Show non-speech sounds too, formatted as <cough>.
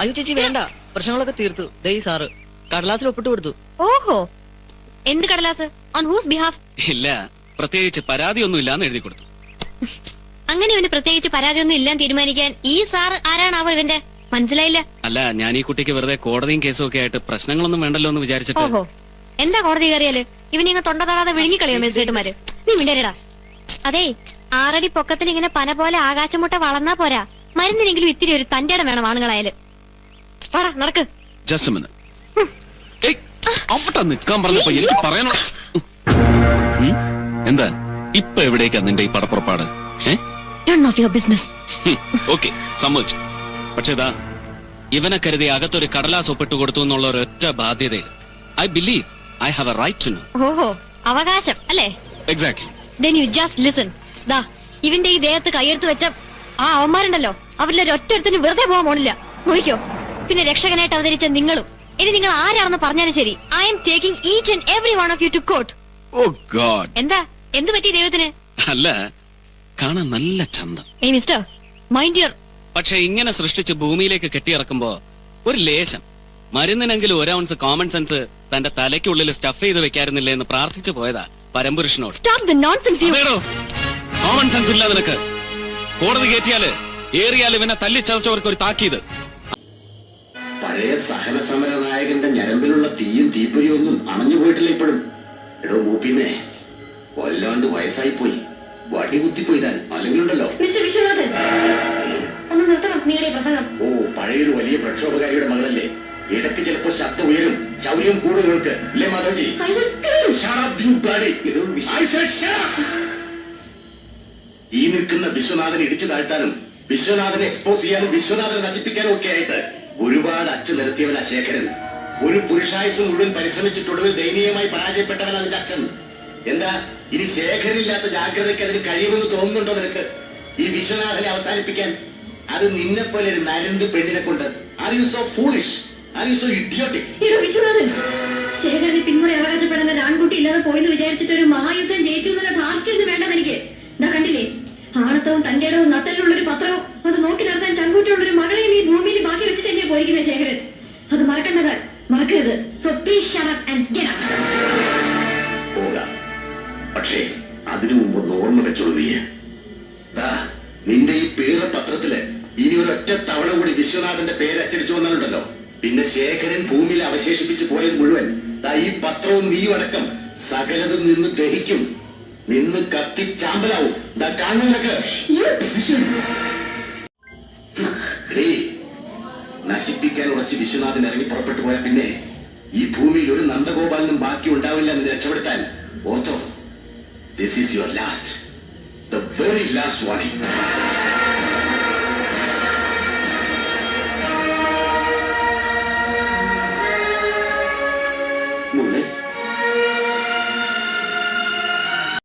അയ്യോ ചേച്ചി വേണ്ട. പ്രശ്നങ്ങളൊക്കെ തീർത്തു. ദൈ ഈ സാറ് കടലാസിൽ ഒപ്പിട്ട് കൊടുത്തു. ഓഹോ. എന്ത് കടലാസ്? ഓൺ ഹൂസ് ബിഹാഫ് ഇല്ല പ്രത്യേകിച്ച് പരാതി ഒന്നും ഇല്ലാന്ന് എഴുതി കൊടുത്തു. അങ്ങനെ ഇവന് പ്രത്യേകിച്ച് പരാതി ഒന്നും ഇല്ലാന്ന് തീരുമാനിക്കാൻ ഈ സാറ് ആരാണാവോ ഇവന്റെ? മനസ്സിലായില്ല. അല്ല ഞാൻ ഈ കുട്ടിക്ക് വെറുതെ കോടതിയും കേസും ഒക്കെ ആയിട്ട് പ്രശ്നങ്ങളൊന്നും വേണ്ടല്ലോ എന്ന് വിചാരിച്ചിട്ട്. ഓഹോ. എന്താ കോടതി കയറിയാൽ? ഇവന് ഇങ്ങനെ തൊണ്ട തൊടാതെ വിഴുങ്ങിക്കളിയോ മജിസ്ട്രേറ്റുമാര് നീ മിണ്ടരടാ. അതെ ആറടി പൊക്കത്തിന് ഇങ്ങനെ പന പോലെ ആകാശമുട്ട വളർന്നാ പോരാ. മരുന്നിനെങ്കിലും ഇത്തിരി ഒരു തന്റെ ഇടം വേണം ആണുങ്ങളായാൽ. വാടാ നടക്ക്. ജസ്റ്റ് മിനിറ്റ് അവിടെ നിൽക്കാൻ പറഞ്ഞപ്പോ എനിക്ക് പറയണോ എന്താ? ഇപ്പൊ എവിടേക്കാ നിന്റെ ഈ പടപ്പുറപ്പാട്? ബിസിനസ് ഓക്കെ സമ്മതിച്ചു. പക്ഷേ ഇതാ ഇവനെ കരുതി അകത്തൊരു കടലാസ് ഒപ്പിട്ട് കൊടുത്തു എന്നുള്ള ഒരൊറ്റ ബാധ്യതയിൽ I believe I have a right to know ഓഹോ അവകാശം അല്ലേ? Exactly then you just listen ദാ ഇവന്റെ ഈ ദേഹത്ത് കൈയെടുത്ത് വെച്ച ആ അവന്മാരുണ്ടല്ലോ അവരിൽ ഒറ്റൊരുത്തിന് വെറുതെ പോകാൻ പോണില്ല. നോക്കിക്കോ. പിന്നെ രക്ഷകനായിട്ട് അവതരിച്ച നിങ്ങളും. ഇനി നിങ്ങൾ ആരാണെന്ന് പറഞ്ഞാലും ശരി. I am taking each and every one of you to court oh God എന്താ? എന്ത് പറ്റി ദൈവത്തിന്? അല്ല കാണാൻ നല്ല ചന്തം. ഏയ് മിസ്റ്റർ മൈൻഡ് യുവർ പക്ഷെ ഇങ്ങനെ സൃഷ്ടിച്ച് ഭൂമിയിലേക്ക് കെട്ടിയിറക്കുമ്പോ ഒരു ലേശം. മരുന്നിനെങ്കിലും ഒരു ഔൺസ് കോമൺ സെൻസ് തന്റെ തലയ്ക്കുള്ളിൽ സ്റ്റഫ് ചെയ്ത് വെക്കാറുന്നില്ലേ എന്ന് പ്രാർത്ഥിച്ചു പോയതാ പരമ്പുരുഷനോട്. Stop the nonsense you common sense ഇല്ല നിനക്ക്. കോടതി കയറ്റിയാൽ ഏറിയാൽ ഇവനെ തല്ലിച്ചതച്ചവർക്ക് ഒരു താക്കീത്. പഴയ സഹന സമര നായകന്റെ ഞരമ്പിലുള്ള തീയും തീപ്പൊരിയൊന്നും അണഞ്ഞു പോയിട്ടില്ല ഇപ്പോഴും. എടോ മൂപ്പിന്നേ വല്ലാണ്ട് വയസ്സായി പോയി വടി കുത്തിപ്പോയി താൻ അല്ലെങ്കിലുണ്ടല്ലോ ഓ പഴയൊരു വലിയ പ്രക്ഷോഭകാരിയുടെ മകളല്ലേ? ഇടയ്ക്ക് ചിലപ്പോ ശബ്ദം ഉയരും ചൗര്യം കൂടുതലുകൾക്ക് അല്ലേ മാധവജി? ഈ നിൽക്കുന്ന വിശ്വനാഥനെ ഇടിച്ചു താഴ്ത്താനും വിശ്വനാഥനെ എക്സ്പോസ് ചെയ്യാനും വിശ്വനാഥനെ നശിപ്പിക്കാനും ഒക്കെ ആയിട്ട് അച്ഛൻ നിർത്തിയവനാ ശേഖരൻ. ഒരു പുരുഷായുസ് മുഴുവൻ പരിശ്രമിച്ചിട്ടൊടുവിൽ ദയനീയമായി പരാജയപ്പെട്ടവൻ അതിന്റെ അച്ഛൻ. എന്താ? ഇനി ശേഖരനില്ലാത്ത ജാഗ്രതയ്ക്ക് അതിന് കഴിയുമെന്ന് തോന്നുന്നുണ്ടോ നിനക്ക്? ഈ വിശ്വനാഥനെ അവസാനിപ്പിക്കാൻ. അത് നിന്നെ പോലെ ഒരു നരന്ത് പെണ്ണിനെ കൊണ്ട്. Are you so foolish are you so idiotic ശേഖരന് പിന്മുറ അവകാശപ്പെടുന്ന ഒരു ആൺകുട്ടി ഇല്ലാതെ പോയെന്ന് വിചാരിച്ചിട്ട് ഒരു മഹായുദ്ധം ജയിച്ചു എന്നുള്ള ധാർഷ്ട്യൊന്നും വേണ്ട എനിക്ക് കണ്ടില്ലേ? ആണത്തവും തന്റെ ഇടവും നട്ടലുള്ള ഒരു പത്രവും അത് നോക്കി നടത്താൻ ചങ്കൂറ്റുള്ള ഒരു മകളെയും ഈ ഭൂമിയിൽ ബാക്കി തന്നെ പോയിരിക്കുന്ന ശേഖരൻ അത് മറക്കേണ്ടത് മറക്കരുത്. So please shut and get പക്ഷേ അതിനു മുമ്പ് ഓർമ്മ വെച്ചോളൂ നീ നിന്റെ ഈ പേര് പത്രത്തിൽ ഇനി ഒരൊറ്റ തവണ കൂടി വിശ്വനാഥന്റെ പേര് അച്ചടിച്ചു വന്നാലുണ്ടല്ലോ. പിന്നെ ശേഖരൻ ഭൂമിയിൽ അവശേഷിപ്പിച്ച് പോയത് മുഴുവൻ. ഈ പത്രവും നീയും അടക്കം സകലതും നിന്ന് ദഹിക്കും. നിന്ന് കത്തി ചാമ്പലാവും. കാണുന്നവരൊക്കെ <laughs> നശിപ്പിക്കാൻ ഉറച്ച് വിശ്വനാഥൻ ഇറങ്ങി പുറപ്പെട്ടു പോയാൽ പിന്നെ ഈ ഭൂമിയിൽ ഒരു നന്ദഗോപാലനും ബാക്കി ഉണ്ടാവില്ല എന്ന് രക്ഷപ്പെടുത്താൻ ortho this is your last the very last warning